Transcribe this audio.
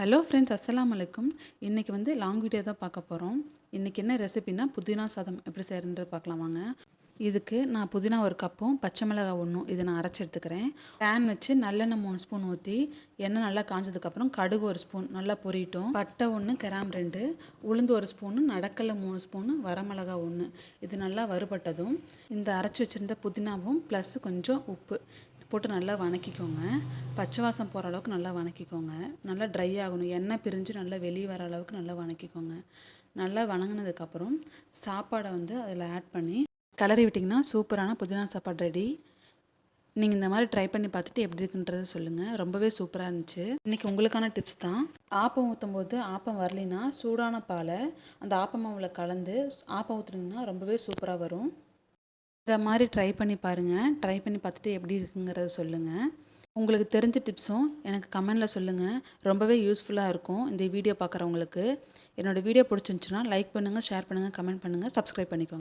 Hello friends அஸ்லாம் வலைக்கும் இன்றைக்கி வந்து லாங் வீடியோ தான் பார்க்க போகிறோம் இன்றைக்கி என்ன ரெசிபினா புதினா சாதம் எப்படி செய்யறது பார்க்கலாம் வாங்க. இதுக்கு நான் புதினா ஒரு கப்பும் பச்சை மிளகாய் ஒன்றும் இதை நான் அரைச்சி எடுத்துக்கிறேன். பேன் வச்சு நல்லெண்ணெய் மூணு ஸ்பூன் ஊற்றி எண்ணெய் நல்லா காஞ்சதுக்கப்புறம் கடுகு ஒரு ஸ்பூன் நல்லா பொரியட்டும் பட்டை ஒன்று கிராம் ரெண்டு உளுந்து ஒரு ஸ்பூனு நடக்கலை மூணு ஸ்பூனு வரமிளகா ஒன்று இது நல்லா வறுபட்டதும் இந்த அரைச்சி வச்சுருந்த புதினாவும் ப்ளஸ் கொஞ்சம் உப்பு. போட்டு நல்லா வணக்கிக்கோங்க. பச்சை வாசம் போகிற அளவுக்கு நல்லா வணக்கிக்கோங்க. நல்லா ட்ரை ஆகணும். எண்ணெய் பிரிஞ்சு நல்லா வெளியே வர அளவுக்கு நல்லா வணக்கிக்கோங்க. நல்லா வணங்கினதுக்கப்புறம் சாப்பாடை வந்து அதில் ஆட் பண்ணி கிளறி விட்டிங்கன்னா சூப்பரான புதினா சாப்பாடு ரெடி நீங்கள் இந்த மாதிரி ட்ரை பண்ணி பார்த்துட்டு எப்படி இருக்குன்றத சொல்லுங்கள் ரொம்பவே சூப்பராக இருந்துச்சு. இன்றைக்கி உங்களுக்கான டிப்ஸ் தான். ஆப்பம் ஊற்றும் போது ஆப்பம் வரலினா சூடான பாலை அந்த ஆப்பம் மாவில் கலந்து ஆப்பம் ஊற்றுனீங்கன்னா ரொம்பவே சூப்பராக வரும். இதை மாதிரி ட்ரை பண்ணி பாருங்கள் ட்ரை பண்ணி பார்த்துட்டு எப்படி இருக்குங்கிறத சொல்லுங்கள் உங்களுக்கு தெரிஞ்ச டிப்ஸும் எனக்கு கமெண்டில் சொல்லுங்கள் ரொம்பவே யூஸ்ஃபுல்லாக இருக்கும் இந்த வீடியோ பார்க்குறவங்களுக்கு. என்னோடய வீடியோ பிடிச்சிருந்துச்சுன்னா லைக் பண்ணுங்கள் ஷேர் பண்ணுங்கள் கமெண்ட் பண்ணுங்கள் சப்ஸ்கிரைப் பண்ணிக்கோங்க.